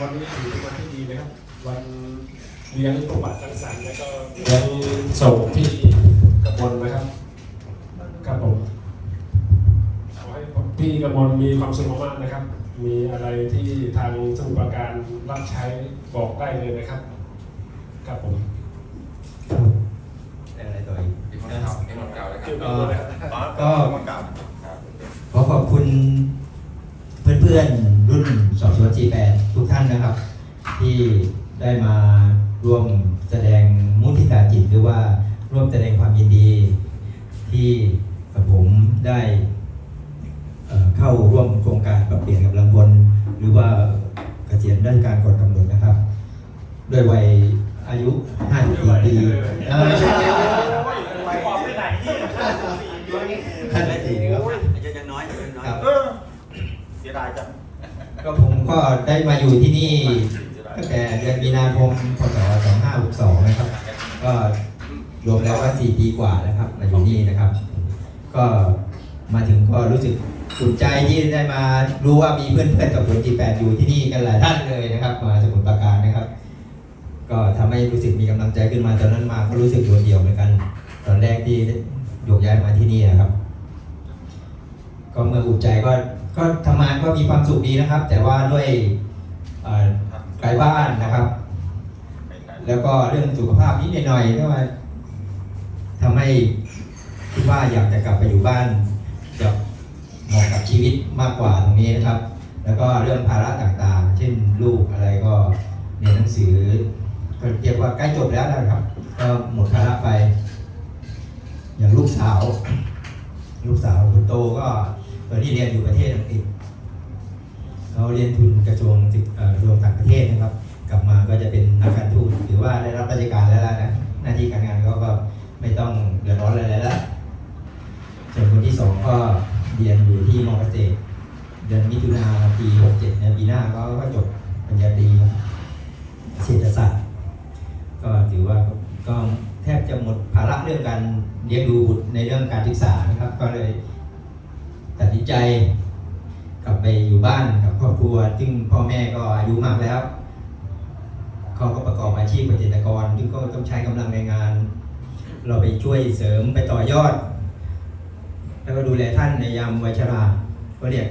วันนี้ถือเป็นวันที่ดีนะครับ วันเลี้ยงประวัติสังสรรค์แล้วก็เลี้ยงส่งที่กระบวนนะครับครับผมขอให้พี่กระมวลมีความสุขมากๆนะครับ มีอะไรที่ทางสมุทรปราการรับใช้บอกได้เลยนะครับครับผมอะไรต่ออีกเป็นคนเก่าเป็นคนเก่าแล้วคเกี่ยวรักับบอะไรครับก็คนเก่าครับขอขอบคุณเพื่อนๆรุ่น สอบสวน G8 ทุกท่านนะครับ ที่ได้มาร่วมแสดงมุทิตาจิต หรือว่าร่วมแสดงความยินดี ที่ผมได้เข้าร่วมโครงการปรับเปลี่ยนกำลังพลหรือว่าเกษียณราชการก่อนกำหนดนะครับ ด้วยวัยอายุ 54 ปี ก็ได้มาอยู่ที่นี่ตั้งแต่เดือนมีนาคมพศ2562นะครับ ก็รวมแล้วก็4ปีกว่าแล้วครับมาอยู่นี่นะครับ ก็มาถึงก็รู้สึกอุ่นใจที่ได้มารู้ว่ามีเพื่อนๆกับคนจีแปดอยู่ที่นี่กันหลายท่านเลยนะครับ มาสมุทรปราการนะครับ ก็ทำให้รู้สึกมีกำลังใจขึ้นมาตอนนั้นมาก็รู้สึกโดดเดี่ยวเหมือนกัน ตอนแรกที่โยกย้ายมาที่นี่นะครับ ก็เมื่ออุ่นใจก็ ก็ทำงานก็มีความสุขดีนะครับ แต่ว่าด้วยไกลบ้านนะครับ แล้วก็เรื่องสุขภาพนิดหน่อยก็มาทำให้คิดว่าอยากจะกลับไปอยู่บ้านจะเหมาะกับชีวิตมากกว่าตรงนี้นะครับ แล้วก็เรื่องภาระต่างๆ เช่นลูกอะไรก็เรียนหนังสือก็เรียกว่าใกล้จบแล้วนะครับ ก็หมดภาระไป อย่างลูกสาว ลูกสาวคนโตก็ ตอนนี้เรียนอยู่ประเทศอังกฤษเขาเรียนทุนกระทรวงกเอ่อกระทรวงต่างประเทศนะครับ กลับมาก็จะเป็นนักการทูตหรือว่าได้รับราชการแล้วนะหน้าที่การงานเขาก็ไม่ต้องเดือดร้อนอะไรแล้วส่วนคนที่สองก็เรียนอยู่ที่มอเกษตรเดือนมิถุนาปี67เนี่ยปีหน้าก็ก็จบปริญญาตรีเศรษฐศาสตร์ ก็ถือว่าก็แทบจะหมดภาระเรื่องการเลี้ยงดูบุตรในเรื่องการศึกษานะครับ ก็เลย ตัดสินใจ กลับไปอยู่บ้านกับครอบครัว ซึ่งพ่อแม่ก็อายุมากแล้วเขาก็ประกอบอาชีพเกษตรกรซึ่งก็ต้องใช้กำลังแรงงาน เราไปช่วยเสริมไปต่อยอด แล้วก็ดูแลท่านในยามวัยชราก็เรียก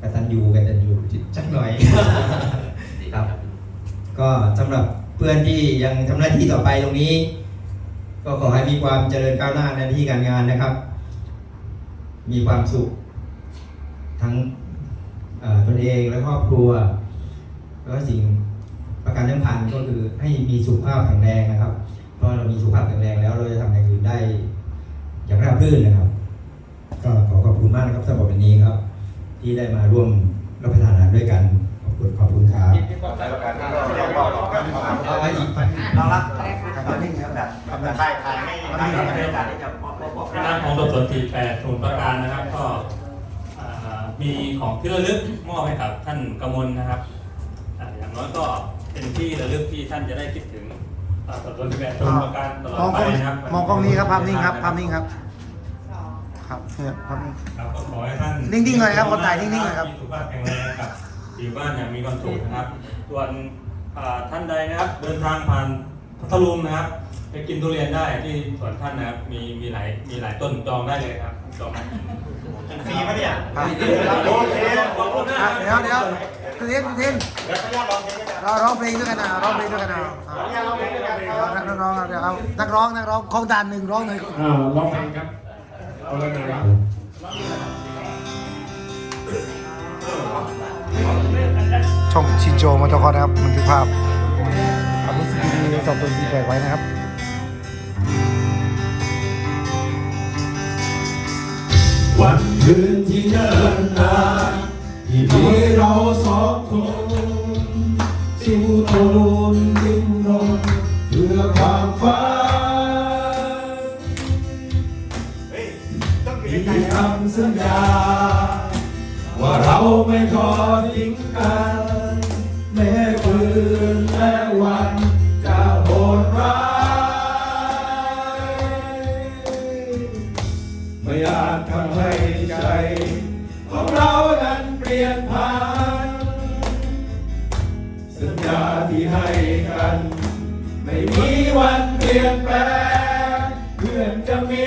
กตัญญูกตัญญูจักหน่อยครับ ก็สำหรับเพื่อนที่ยังทำหน้าที่ต่อไปตรงนี้ ก็ขอให้มีความเจริญก้าวหน้าในหน้าที่การงานนะครับ มีความสุข ทั้งเอ่อตนเองและครอบครัว แล้วก็สิ่งประการสำคัญก็คือให้มีสุขภาพแข็งแรงนะครับเพราะเรามีสุขภาพแข็งแรงแล้วเราจะทำอย่างอื่นได้ อย่างราบรื่นนะครับ ก็ขอขอบคุณมากนะครับสำหรับวันนี้ครับ ที่ได้มาร่วมรับประทานอาหารด้วยกันขอบคุณขอบคุณครับเอาไว้อีกเราละเรานิ่งครับแบบแบบถ่ายถ่ายให้ถ่ายให้ถ่ายให้จะ บอกบอกคณะของตำรวจตีแปดสมุนประการนะครับ ก็อ่ามีของที่ระลึกมอบให้กับท่านกมลนะครับอ่าอย่างน้อยก็เป็นที่ระลึกที่ท่านจะได้คิดถึงอ่าตำรวจตีแปดสมุนประการตลอดมองไปกล้องนะครับมองกล้องนี้ครับภาพนิ่งครับภาพนิ่งครับครับเนี่ยภาพนิ่งครับก็ขอให้ท่านนิ่งๆหน่อยครับคนถ่ายนิ่งๆหน่อยครับมีสุขภาพแข็งแรงครับอยู่บ้านอย่างมีความสุขนะครับส่วนอ่าท่านใดนะครับ เดินทางผ่านพัทลุงนะครับ ไปกินทุเรียนได้ที่สวนท่านนะครับ มีมีหลายมีหลายต้นจองได้เลยครับจองได้ฟรีไหมเนี่ยครับโอเคขอบคุณนะอะเดี๋ยวเดี๋ยวคุณเทนคุณเทนเดี๋ยวขออนุญาตลองเพลงด้วยกันเราร้องเพลงด้วยกันนะร้องเพลงด้วยกันนะขออนุญาตลองเพลงด้วยกันคเอารับนักร้องเดี๋ยวเอานักร้องนักร้องของด่านหนึ่งร้องหน่อยอ่าร้องเพลงครับเอาเลยนะครับช่องชินโจมอเตอร์คอร์นะครับบันทึกภาพความรู้สึกดีๆสอบสวนสีแขกไว้นะครับ วันคืนที่เนิ่นนานที่มีเราสองคนสู้ทนดิ้นรนเพื่อความฝันมีคำสัญญา ว่าเราไม่ทอดทิ้งกัน พัน สัญญาที่ให้กัน ไม่มีวันเปลี่ยนแปลงเพื่อนจะมี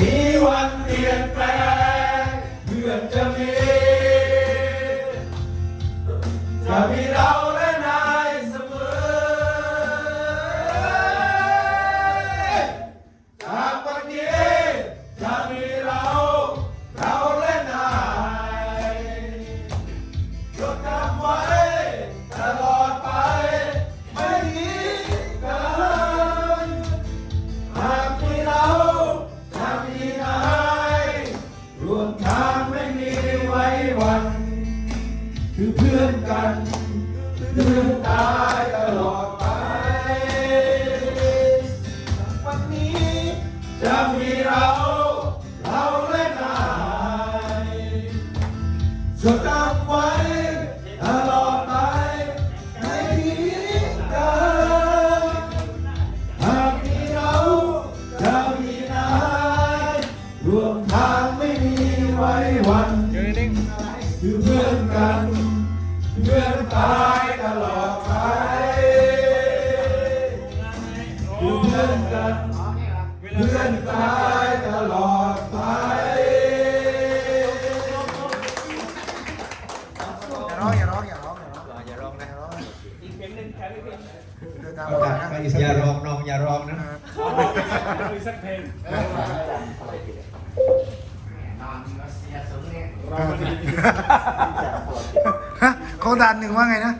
มีวันเปลี่ยนแปลง บนทางไม่มีไว้วัน คือเพื่อนกัน ไว้วัน อยู่นคือเพื่อนกัน เพื่อนตายตลอด ข้ของด่านหนึ่งว่าไงนะ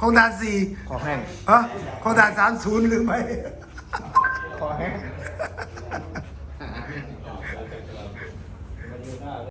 ของด่านสี่ของแห้งฮะของด่านสามศูนย์หรือไม่